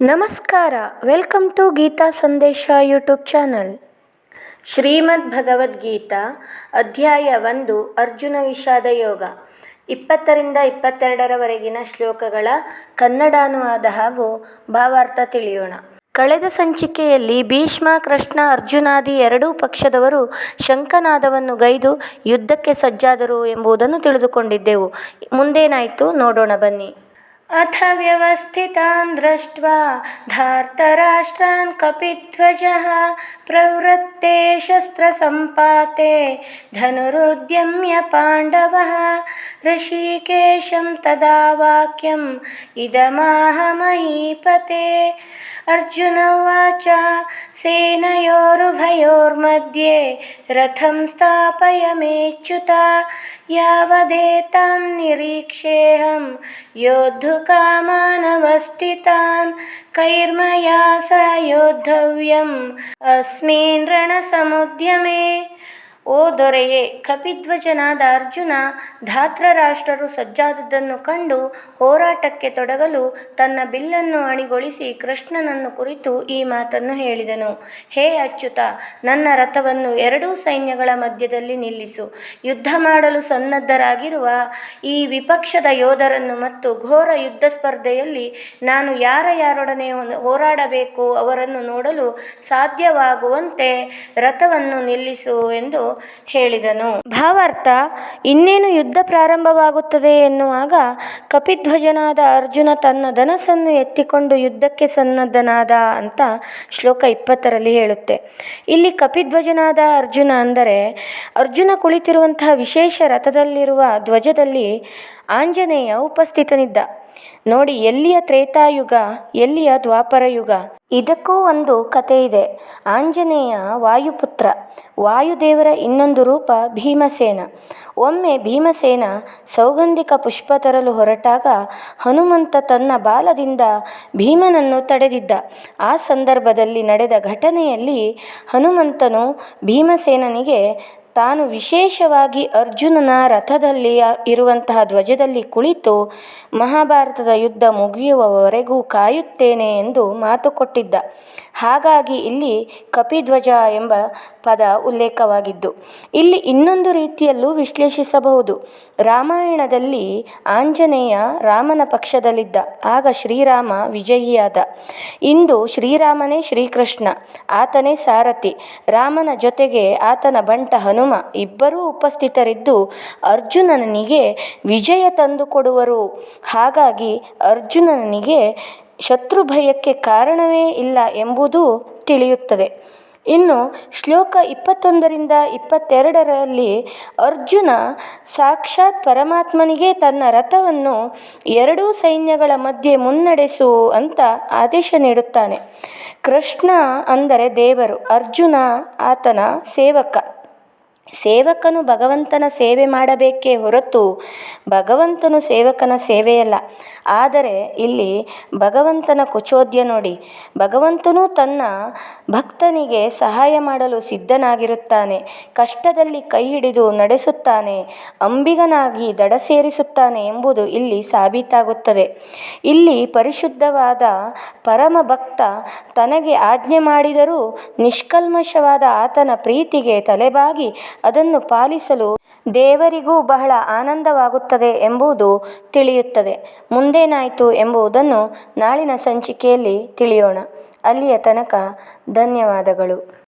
ನಮಸ್ಕಾರ. Welcome to Geetha ಸಂದೇಶ YouTube channel. ಶ್ರೀಮದ್ ಭಗವದ್ಗೀತಾ ಅಧ್ಯಾಯ ಒಂದು, ಅರ್ಜುನ ವಿಷಾದ ಯೋಗ. ಇಪ್ಪತ್ತರಿಂದ ಇಪ್ಪತ್ತೆರಡರವರೆಗಿನ ಶ್ಲೋಕಗಳ ಕನ್ನಡಾನುವಾದ ಹಾಗೂ ಭಾವಾರ್ಥ ತಿಳಿಯೋಣ. ಕಳೆದ ಸಂಚಿಕೆಯಲ್ಲಿ ಭೀಷ್ಮ, ಕೃಷ್ಣ ಅರ್ಜುನಾದಿ ಎರಡೂ ಪಕ್ಷದವರು ಶಂಕನಾದವನ್ನು ಗೈದು ಯುದ್ಧಕ್ಕೆ ಸಜ್ಜಾದರು ಎಂಬುದನ್ನು ತಿಳಿದುಕೊಂಡಿದ್ದೆವು. ಮುಂದೇನಾಯಿತು ನೋಡೋಣ ಬನ್ನಿ. अथ व्यवस्थितान् दृष्ट्वा धार्तराष्ट्रान् कपिध्वजः प्रवृत्ते शस्त्रसम्पाते धनुरुद्यम्य पाण्डवः। ऋषिकेशं तदा वाक्यम् इदमाह महीपते अर्जुन उवाच सेनयोरुभयोर्मध्ये रथं स्थापयमेच्युत यावदेतान्निरीक्षेऽहं योद्धुकामानवस्थितान् कैर्मया सह योद्धव्यम् अस्मिन् रणसमुद्यमे ಓ ದೊರೆಯೇ, ಕಪಿಧ್ವಜನಾದ ಅರ್ಜುನ ಧಾತ್ರರಾಷ್ಟ್ರರು ಸಜ್ಜಾದದ್ದನ್ನು ಕಂಡು ಹೋರಾಟಕ್ಕೆ ತೊಡಗಲು ತನ್ನ ಬಿಲ್ಲನ್ನು ಅಣಿಗೊಳಿಸಿ ಕೃಷ್ಣನನ್ನು ಕುರಿತು ಈ ಮಾತನ್ನು ಹೇಳಿದನು. ಹೇ ಅಚ್ಯುತ, ನನ್ನ ರಥವನ್ನು ಎರಡೂ ಸೈನ್ಯಗಳ ಮಧ್ಯದಲ್ಲಿ ನಿಲ್ಲಿಸು. ಯುದ್ಧ ಮಾಡಲು ಸನ್ನದ್ಧರಾಗಿರುವ ಈ ವಿಪಕ್ಷದ ಯೋಧರನ್ನು ಮತ್ತು ಘೋರ ಯುದ್ಧ ಸ್ಪರ್ಧೆಯಲ್ಲಿ ನಾನು ಯಾರ ಯಾರೊಡನೆ ಹೋರಾಡಬೇಕು ಅವರನ್ನು ನೋಡಲು ಸಾಧ್ಯವಾಗುವಂತೆ ರಥವನ್ನು ನಿಲ್ಲಿಸು ಎಂದು ಹೇಳಿದನು. ಭಾವಾರ್ಥ, ಇನ್ನೇನು ಯುದ್ಧ ಪ್ರಾರಂಭವಾಗುತ್ತದೆ ಎನ್ನುವಾಗ ಕಪಿಧ್ವಜನಾದ ಅರ್ಜುನ ತನ್ನ ಧನಸ್ಸನ್ನು ಎತ್ತಿಕೊಂಡು ಯುದ್ಧಕ್ಕೆ ಸನ್ನದ್ಧನಾದ ಅಂತ ಶ್ಲೋಕ ಇಪ್ಪತ್ತರಲ್ಲಿ ಹೇಳುತ್ತೆ. ಇಲ್ಲಿ ಕಪಿಧ್ವಜನಾದ ಅರ್ಜುನ ಅಂದರೆ ಅರ್ಜುನ ಕುಳಿತಿರುವಂತಹ ವಿಶೇಷ ರಥದಲ್ಲಿರುವ ಧ್ವಜದಲ್ಲಿ ಆಂಜನೇಯ ಉಪಸ್ಥಿತನಿದ್ದ. ನೋಡಿ, ಎಲ್ಲಿಯ ತ್ರೇತಾಯುಗ, ಎಲ್ಲಿಯ ದ್ವಾಪರ ಯುಗ ಇದಕ್ಕೂ ಒಂದು ಇದೆ ಆಂಜನೇಯ ವಾಯುಪುತ್ರ, ವಾಯುದೇವರ ಇನ್ನೊಂದು ರೂಪ ಭೀಮಸೇನ. ಒಮ್ಮೆ ಭೀಮಸೇನ ಸೌಗಂಧಿಕ ಪುಷ್ಪ ತರಲು ಹೊರಟಾಗ ಹನುಮಂತ ತನ್ನ ಬಾಲದಿಂದ ಭೀಮನನ್ನು ತಡೆದಿದ್ದ. ಆ ಸಂದರ್ಭದಲ್ಲಿ ನಡೆದ ಘಟನೆಯಲ್ಲಿ ಹನುಮಂತನು ಭೀಮಸೇನನಿಗೆ ತಾನು ವಿಶೇಷವಾಗಿ ಅರ್ಜುನನ ರಥದಲ್ಲಿ ಇರುವಂತಹ ಧ್ವಜದಲ್ಲಿ ಕುಳಿತು ಮಹಾಭಾರತದ ಯುದ್ಧ ಮುಗಿಯುವವರೆಗೂ ಕಾಯುತ್ತೇನೆ ಎಂದು ಮಾತು ಕೊಟ್ಟಿದ್ದ. ಹಾಗಾಗಿ ಇಲ್ಲಿ ಕಪಿಧ್ವಜ ಎಂಬ ಪದ ಉಲ್ಲೇಖವಾಗಿದ್ದು, ಇಲ್ಲಿ ಇನ್ನೊಂದು ರೀತಿಯಲ್ಲೂ ವಿಶ್ಲೇಷಿಸಬಹುದು. ರಾಮಾಯಣದಲ್ಲಿ ಆಂಜನೇಯ ರಾಮನ ಪಕ್ಷದಲ್ಲಿದ್ದ, ಆಗ ಶ್ರೀರಾಮ ವಿಜಯಿಯಾದ. ಇಂದು ಶ್ರೀರಾಮನೇ ಶ್ರೀಕೃಷ್ಣ, ಆತನೇ ಸಾರಥಿ. ರಾಮನ ಜೊತೆಗೆ ಆತನ ಬಂಟ ಹನುಮ ಇಬ್ಬರೂ ಉಪಸ್ಥಿತರಿದ್ದು ಅರ್ಜುನನಿಗೆ ವಿಜಯ ತಂದುಕೊಡುವರು. ಹಾಗಾಗಿ ಅರ್ಜುನನಿಗೆ ಶತ್ರು ಭಯಕ್ಕೆ ಕಾರಣವೇ ಇಲ್ಲ ಎಂಬುದು ತಿಳಿಯುತ್ತದೆ. ಇನ್ನು ಶ್ಲೋಕ ಇಪ್ಪತ್ತೊಂದರಿಂದ ಇಪ್ಪತ್ತೆರಡರಲ್ಲಿ ಅರ್ಜುನ ಸಾಕ್ಷಾತ್ ಪರಮಾತ್ಮನಿಗೆ ತನ್ನ ರಥವನ್ನು ಎರಡೂ ಸೈನ್ಯಗಳ ಮಧ್ಯೆ ಮುನ್ನಡೆಸು ಅಂತ ಆದೇಶ ನೀಡುತ್ತಾನೆ. ಕೃಷ್ಣ ಅಂದರೆ ದೇವರು, ಅರ್ಜುನ ಆತನ ಸೇವಕ. ಸೇವಕನು ಭಗವಂತನ ಸೇವೆ ಮಾಡಬೇಕೇ ಹೊರತು ಭಗವಂತನು ಸೇವಕನ ಸೇವೆಯಲ್ಲ. ಆದರೆ ಇಲ್ಲಿ ಭಗವಂತನ ಕುಚೋದ್ಯ ನೋಡಿ, ಭಗವಂತನು ತನ್ನ ಭಕ್ತನಿಗೆ ಸಹಾಯ ಮಾಡಲು ಸಿದ್ಧನಾಗಿರುತ್ತಾನೆ, ಕಷ್ಟದಲ್ಲಿ ಕೈ ಹಿಡಿದು ನಡೆಸುತ್ತಾನೆ, ಅಂಬಿಗನಾಗಿ ದಡ ಸೇರಿಸುತ್ತಾನೆ. ಎಂಬುದು ಇಲ್ಲಿ ಸಾಬೀತಾಗುತ್ತದೆ. ಇಲ್ಲಿ ಪರಿಶುದ್ಧವಾದ ಪರಮ ಭಕ್ತ ತನಗೆ ಆಜ್ಞೆ ಮಾಡಿದರೂ ನಿಷ್ಕಲ್ಮಶವಾದ ಆತನ ಪ್ರೀತಿಗೆ ತಲೆಬಾಗಿ ಅದನ್ನು ಪಾಲಿಸಲು ದೇವರಿಗೂ ಬಹಳ ಆನಂದವಾಗುತ್ತದೆ ಎಂಬುದು ತಿಳಿಯುತ್ತದೆ. ಮುಂದೇನಾಯಿತು ಎಂಬುದನ್ನು ನಾಳಿನ ಸಂಚಿಕೆಯಲ್ಲಿ ತಿಳಿಯೋಣ. ಅಲ್ಲಿಯ ತನಕ ಧನ್ಯವಾದಗಳು.